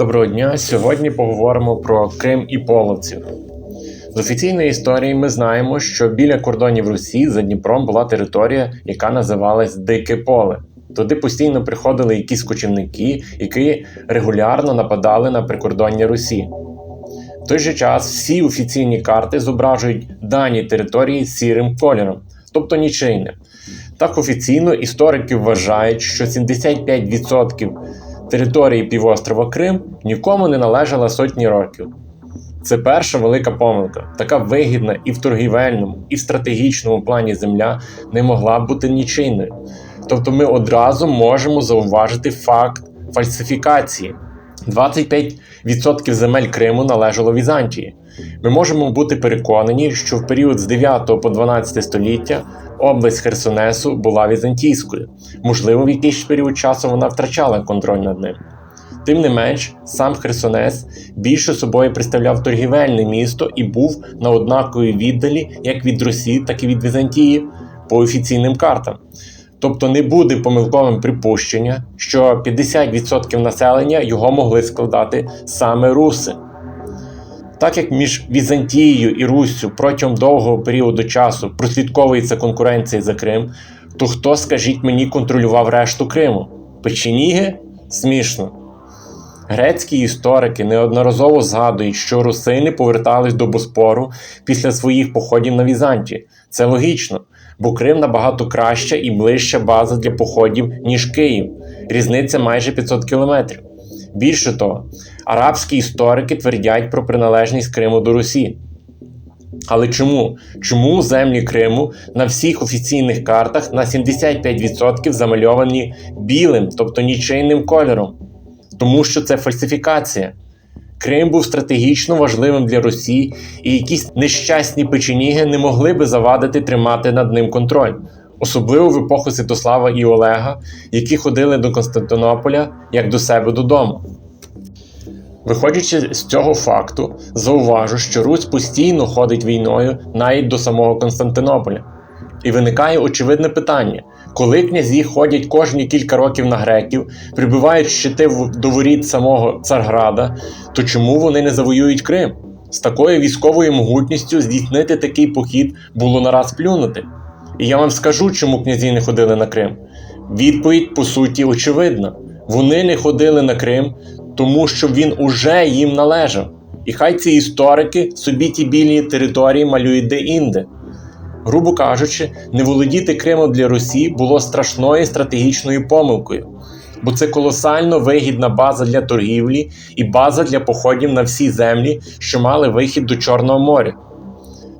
Доброго дня! Сьогодні поговоримо про Крим і половців. З офіційної історії ми знаємо, що біля кордонів Русі за Дніпром була територія, яка називалась Дике Поле. Туди постійно приходили якісь кочівники, які регулярно нападали на прикордоння Русі. В той же час всі офіційні карти зображують дані території сірим кольором, тобто нічийним. Так офіційно історики вважають, що 75% території півострова Крим нікому не належала сотні років. Це перша велика помилка. Така вигідна і в торгівельному, і в стратегічному плані земля не могла бути нічийною. Тобто ми одразу можемо зауважити факт фальсифікації. 25% земель Криму належало Візантії. Ми можемо бути переконані, що в період з 9 по 12 століття область Херсонесу була візантійською. Можливо, в якийсь період часу вона втрачала контроль над ним. Тим не менш, сам Херсонес більше собою представляв торгівельне місто і був на однаковій віддалі як від Росії, так і від Візантії по офіційним картам. Тобто не буде помилковим припущення, що 50% населення його могли складати саме руси. Так як між Візантією і Руссю протягом довгого періоду часу прослідковується конкуренція за Крим, то хто, скажіть мені, контролював решту Криму? Печеніги? Смішно. Грецькі історики неодноразово згадують, що русини повертались до Боспору після своїх походів на Візантію. Це логічно, бо Крим набагато краща і ближча база для походів, ніж Київ. Різниця майже 500 кілометрів. Більше того, арабські історики твердять про приналежність Криму до Русі. Але чому? Чому землі Криму на всіх офіційних картах на 75% замальовані білим, тобто нічийним кольором? Тому що це фальсифікація. Крим був стратегічно важливим для Росії, і якісь нещасні печеніги не могли би завадити тримати над ним контроль, особливо в епоху Святослава і Олега, які ходили до Константинополя як до себе додому. Виходячи з цього факту, зауважу, що Русь постійно ходить війною навіть до самого Константинополя. І виникає очевидне питання: коли князі ходять кожні кілька років на греків, прибивають щити до воріт самого Царграда, то чому вони не завоюють Крим? З такою військовою могутністю здійснити такий похід було нараз плюнути. І я вам скажу, чому князі не ходили на Крим. Відповідь, по суті, очевидна: вони не ходили на Крим, тому що він уже їм належав. І хай ці історики собі ті білі території малюють де-інде. Грубо кажучи, не володіти Кримом для Росії було страшною стратегічною помилкою, бо це колосально вигідна база для торгівлі і база для походів на всі землі, що мали вихід до Чорного моря.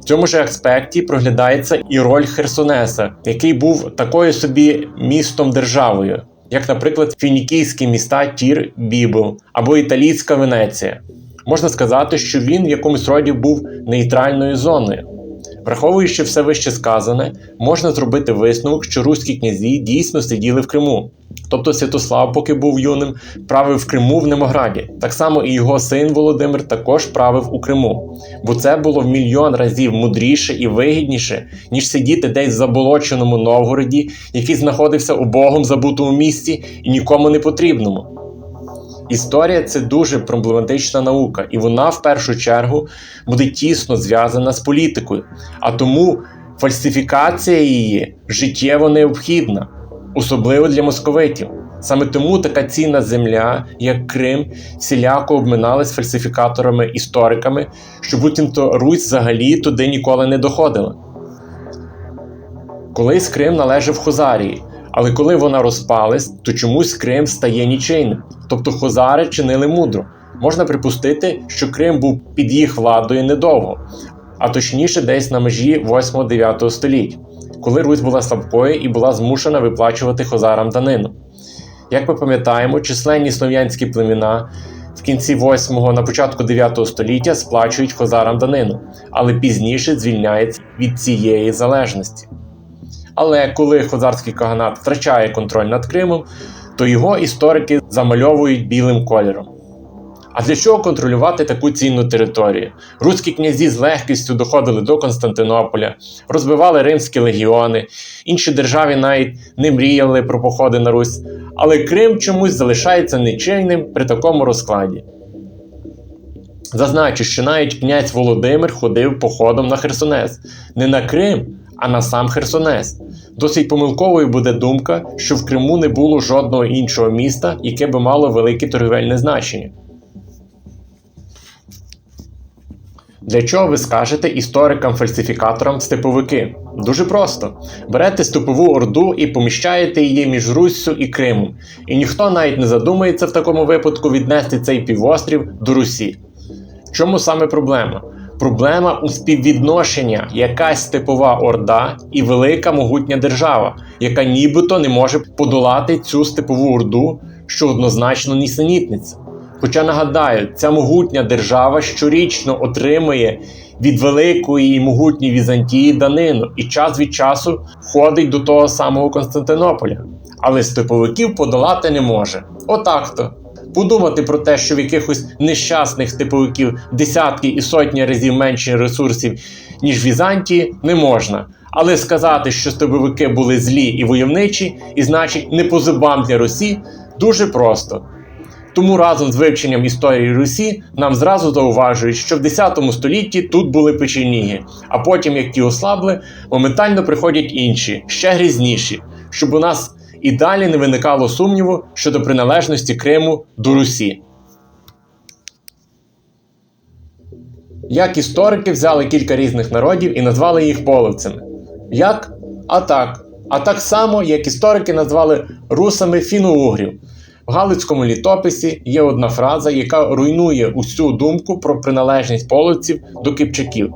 В цьому ж аспекті проглядається і роль Херсонеса, який був такою собі містом державою, як, наприклад, фінікійські міста Тір Бібл або Італійська Венеція. Можна сказати, що він в якомусь роді був нейтральною зоною. Враховуючи все вище сказане, можна зробити висновок, що руські князі дійсно сиділи в Криму. Тобто Святослав, поки був юним, правив в Криму в Немограді. Так само і його син Володимир також правив у Криму. Бо це було в мільйон разів мудріше і вигідніше, ніж сидіти десь в заболоченому Новгороді, який знаходився у богом забутому місці і нікому не потрібному. Історія це дуже проблематична наука, і вона в першу чергу буде тісно зв'язана з політикою. А тому фальсифікація її життєво необхідна, особливо для московитів. Саме тому така цінна земля, як Крим, всіляко обминалась фальсифікаторами-істориками, що буцімто Русь взагалі туди ніколи не доходила. Колись Крим належав Хозарії, але коли вона розпалась, то чомусь Крим стає нічийним. Тобто хозари чинили мудро. Можна припустити, що Крим був під їх владою недовго, а точніше, десь на межі 8-9 століть, коли Русь була слабкою і була змушена виплачувати хозарам данину. Як ми пам'ятаємо, численні слов'янські племена в кінці 8-го на початку 9 століття сплачують хозарам данину, але пізніше звільняються від цієї залежності. Але коли хозарський каганат втрачає контроль над Кримом, то його історики замальовують білим кольором. А для чого контролювати таку цінну територію? Руські князі з легкістю доходили до Константинополя, розбивали римські легіони, інші держави навіть не мріяли про походи на Русь, але Крим чомусь залишається нечинним при такому розкладі. Зазначу, що навіть князь Володимир ходив походом на Херсонес, не на Крим, а на сам Херсонес. Досить помилковою буде думка, що в Криму не було жодного іншого міста, яке би мало велике торгівельне значення. Для чого ви скажете історикам-фальсифікаторам степовики? Дуже просто. Берете степову орду і поміщаєте її між Руссю і Кримом. І ніхто навіть не задумається в такому випадку віднести цей півострів до Русі. В чому саме проблема? Проблема у співвідношення якась степова орда і велика могутня держава, яка нібито не може подолати цю степову орду, що однозначно нісенітниця. Хоча нагадаю, ця могутня держава щорічно отримує від великої і могутньої Візантії данину і час від часу ходить до того самого Константинополя. Але степовиків подолати не може. Отак то. Подумати про те, що в якихось нещасних степовиків десятки і сотні разів менше ресурсів, ніж Візантії, не можна. Але сказати, що степовики були злі і войовничі, і значить не по зубам для Русі, дуже просто. Тому разом з вивченням історії Русі нам зразу зауважують, що в 10 столітті тут були печеніги, а потім, як ті ослабли, моментально приходять інші, ще грізніші, щоб у нас і далі не виникало сумніву щодо приналежності Криму до Русі. Як історики взяли кілька різних народів і назвали їх половцями. Як? А так. А так само, як історики назвали русами фіно-угрів. В Галицькому літописі є одна фраза, яка руйнує усю думку про приналежність половців до кипчаків.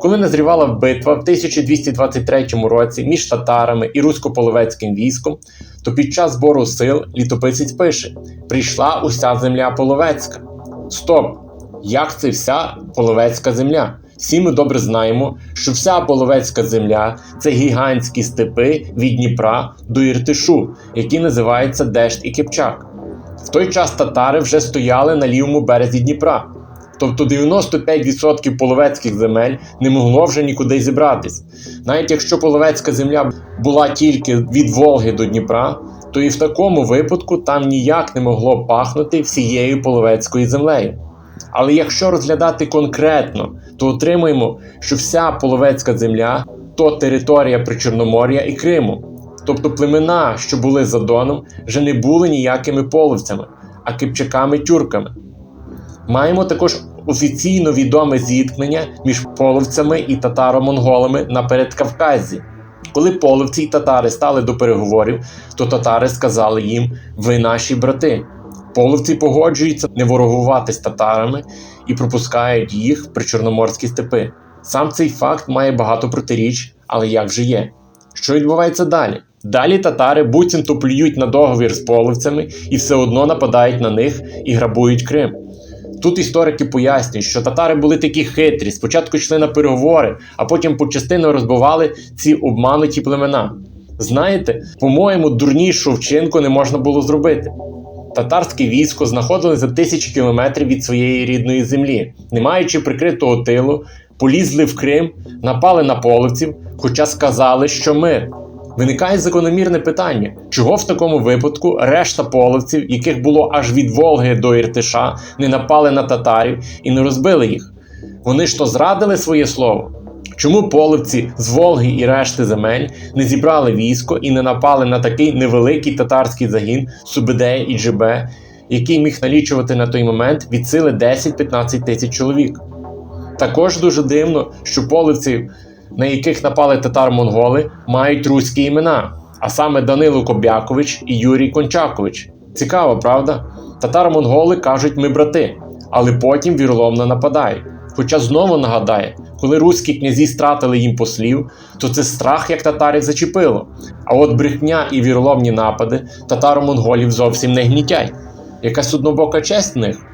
Коли назрівала битва в 1223 році між татарами і русько-половецьким військом, то під час збору сил літописець пише: прийшла уся земля половецька. Стоп! Як це вся половецька земля? Всі ми добре знаємо, що вся половецька земля це гігантські степи від Дніпра до Іртишу, які називаються Дешт і Кипчак. В той час татари вже стояли на лівому березі Дніпра. Тобто 95% половецьких земель не могло вже нікуди зібратись. Навіть якщо половецька земля була тільки від Волги до Дніпра, то і в такому випадку там ніяк не могло пахнути всією половецькою землею. Але якщо розглядати конкретно, то отримуємо, що вся половецька земля то територія Причорномор'я і Криму. Тобто племена, що були за Доном, вже не були ніякими половцями, а кипчаками-тюрками. Маємо також офіційно відоме зіткнення між половцями і татаро-монголами на передкавказі. Коли половці й татари стали до переговорів, то татари сказали їм: ви наші брати. Половці погоджуються не ворогувати з татарами і пропускають їх в причорноморські степи. Сам цей факт має багато протиріч, але як вже є. Що відбувається далі? Далі татари буцімто плюють на договір з половцями і все одно нападають на них і грабують Крим. Тут історики пояснюють, що татари були такі хитрі, спочатку йшли на переговори, а потім по частину розбивали ці обмануті племена. Знаєте, по-моєму, дурнішого вчинку не можна було зробити. Татарське військо знаходилось за тисячі кілометрів від своєї рідної землі, не маючи прикритого тилу, полізли в Крим, напали на половців, хоча сказали, що мир. Виникає закономірне питання, чого в такому випадку решта половців, яких було аж від Волги до Іртиша, не напали на татарів і не розбили їх? Вони ж то зрадили своє слово? Чому половці з Волги і решти земель не зібрали військо і не напали на такий невеликий татарський загін Субедея і Джебе, який міг налічувати на той момент від сили 10-15 тисяч чоловік? Також дуже дивно, що половці, на яких напали татар-монголи, мають руські імена, а саме Данило Кобякович і Юрій Кончакович. Цікаво, правда? Татаро-монголи кажуть, ми брати, але потім віроломно нападають. Хоча знову нагадає, коли руські князі стратили їм послів, то це страх як татарів зачепило. А от брехня і віроломні напади татаро-монголів зовсім не гнітять. Якась однобока честь в них.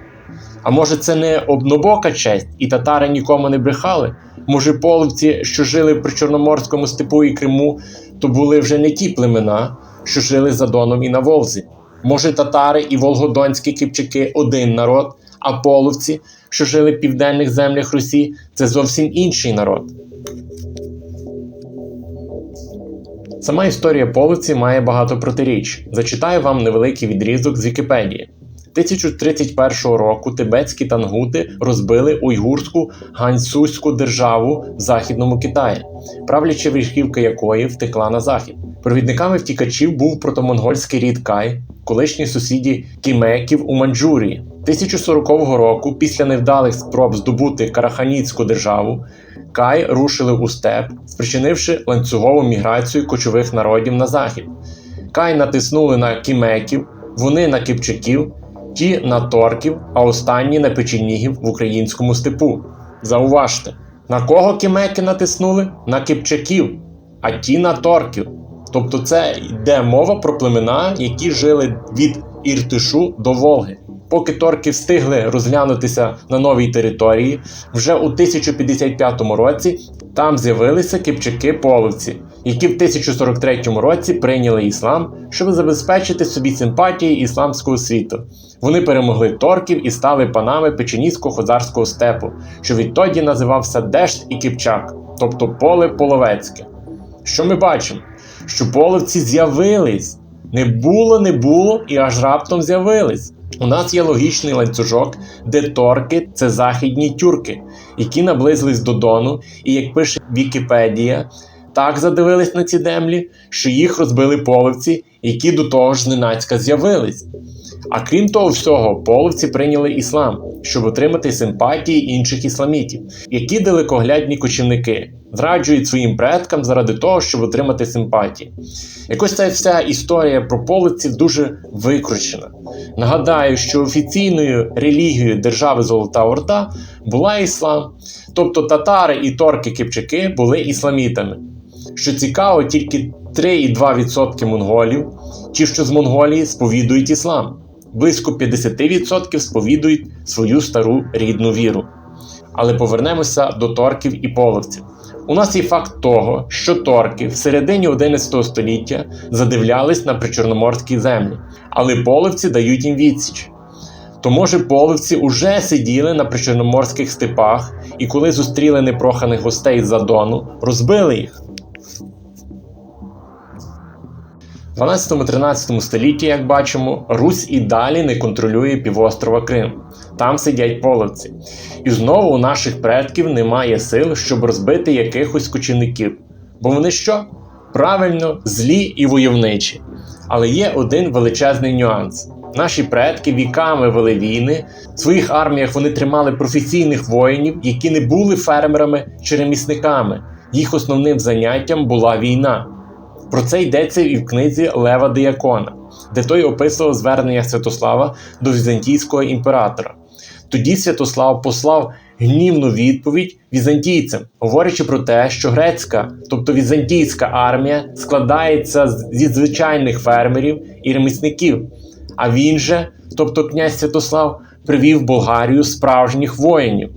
А може, це не однобока честь, і татари нікому не брехали? Може, половці, що жили при Чорноморському степу і Криму, то були вже не ті племена, що жили за Доном і на Волзі. Може, татари і волгодонські кипчаки один народ, а половці, що жили в південних землях Русі, це зовсім інший народ. Сама історія Полиці має багато протиріч. Зачитаю вам невеликий відрізок з Вікіпедії. 1031 року тибетські тангути розбили уйгурську ганьсуську державу в західному Китаї, правляча верхівка якої втекла на захід. Провідниками втікачів був протомонгольський рід Кай, колишні сусіді кімеків у Маньчжурії. 1040 року, після невдалих спроб здобути Караханіцьку державу, Кай рушили у степ, спричинивши ланцюгову міграцію кочових народів на захід. Кай натиснули на кімеків, вони на кипчаків, ті на торків, а останні на печенігів в українському степу. Зауважте, на кого кімеки натиснули? На кипчаків, а ті на торків. Тобто це йде мова про племена, які жили від Іртишу до Волги. Поки торки встигли розглянутися на новій території, вже у 1055 році там з'явилися кипчаки-половці, які в 1043 році прийняли іслам, щоб забезпечити собі симпатії ісламського світу. Вони перемогли торків і стали панами печенісько-хозарського степу, що відтоді називався Дешт і Кипчак, тобто поле половецьке. Що ми бачимо? Що половці з'явились. Не було, не було і аж раптом з'явились. У нас є логічний ланцюжок, де торки це західні тюрки, які наблизились до Дону, і як пише Вікіпедія, так задивились на ці землі, що їх розбили половці, які до того ж зненацька з'явились. А крім того всього, половці прийняли іслам, щоб отримати симпатії інших ісламітів, які далекоглядні кочівники зраджують своїм предкам заради того, щоб отримати симпатії. Якось ця вся історія про половців дуже викручена. Нагадаю, що офіційною релігією держави Золота Орда була іслам, тобто татари і торки-кипчаки були ісламітами. Що цікаво, тільки 3,2% монголів, ті, що з Монголії, сповідують іслам. Близько 50% сповідують свою стару рідну віру. Але повернемося до торків і половців. У нас є факт того, що торки в середині 11 століття задивлялись на причорноморські землі, але половці дають їм відсіч. То може половці уже сиділи на причорноморських степах і коли зустріли непроханих гостей з-за Дону, розбили їх. 12-13 столітті, як бачимо, Русь і далі не контролює півострова Крим. Там сидять половці. І знову у наших предків немає сил, щоб розбити якихось кочівників. Бо вони що? Правильно, злі і войовничі. Але є один величезний нюанс. Наші предки віками вели війни, в своїх арміях вони тримали професійних воїнів, які не були фермерами чи ремісниками. Їх основним заняттям була війна. Про це йдеться і в книзі Лева Діакона, де той описував звернення Святослава до візантійського імператора. Тоді Святослав послав гнівну відповідь візантійцям, говорячи про те, що грецька, тобто візантійська армія, складається зі звичайних фермерів і ремісників. А він же, тобто князь Святослав, привів Болгарію справжніх воїнів.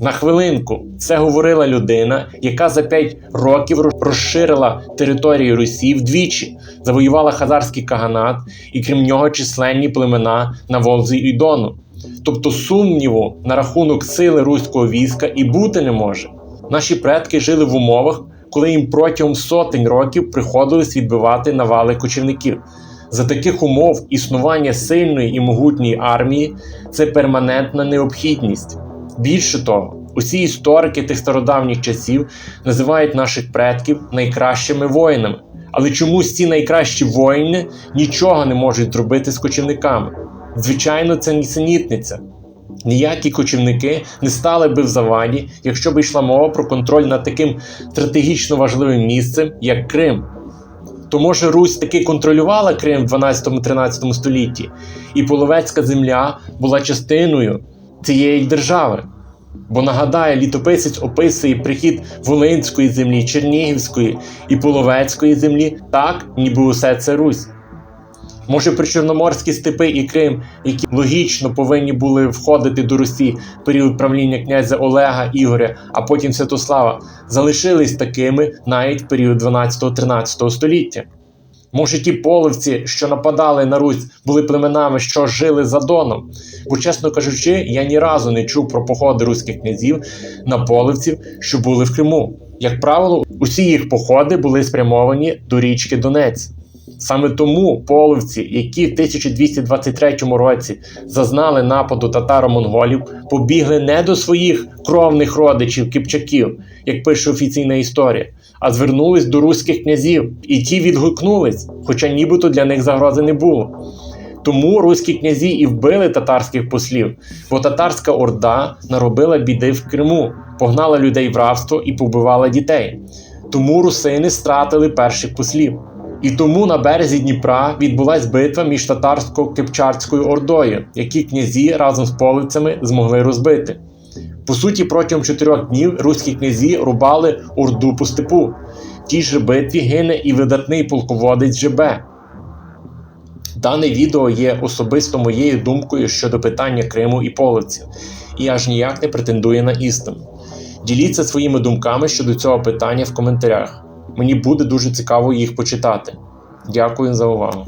На хвилинку це говорила людина, яка за 5 років розширила територію Русі вдвічі, завоювала хазарський каганат і крім нього численні племена на Волзі і Дону. Тобто сумніву на рахунок сили руського війська і бути не може. Наші предки жили в умовах, коли їм протягом сотень років приходилось відбивати навали кочівників. За таких умов існування сильної і могутньої армії це перманентна необхідність. Більше того, усі історики тих стародавніх часів називають наших предків найкращими воїнами. Але чомусь ці найкращі воїни нічого не можуть зробити з кочівниками. Звичайно, це нісенітниця. Ніякі кочівники не стали би в заваді, якщо б йшла мова про контроль над таким стратегічно важливим місцем, як Крим. То може Русь таки контролювала Крим в 12-13 столітті, і половецька земля була частиною цієї держави. Бо нагадаю, літописець описує прихід Волинської землі, Чернігівської і Половецької землі так, ніби усе це Русь. Може, причорноморські степи і Крим, які логічно повинні були входити до Русі в період правління князя Олега Ігоря, а потім Святослава, залишились такими навіть в період 12-13 століття. Може, ті половці, що нападали на Русь, були племенами, що жили за Доном. Бо, чесно кажучи, я ні разу не чув про походи руських князів на половців, що були в Криму. Як правило, Усі їх походи були спрямовані до річки Донець. Саме тому половці, які в 1223 році зазнали нападу татаро-монголів, побігли не до своїх кровних родичів кипчаків, як пише офіційна історія, а звернулись до руських князів, і ті відгукнулись, хоча нібито для них загрози не було. Тому руські князі і вбили татарських послів, бо татарська орда наробила біди в Криму, погнала людей в рабство і побивала дітей. Тому русини стратили перших послів. І тому на березі Дніпра відбулась битва між татарсько-кипчарською ордою, які князі разом з полицями змогли розбити. По суті, протягом чотирьох днів руські князі рубали орду по степу. В тій же битві гине і видатний полководець Жебе. Дане відео є особисто моєю думкою щодо питання Криму і половців, і аж ніяк не претендує на істину. Діліться своїми думками щодо цього питання в коментарях. Мені буде дуже цікаво їх почитати. Дякую за увагу.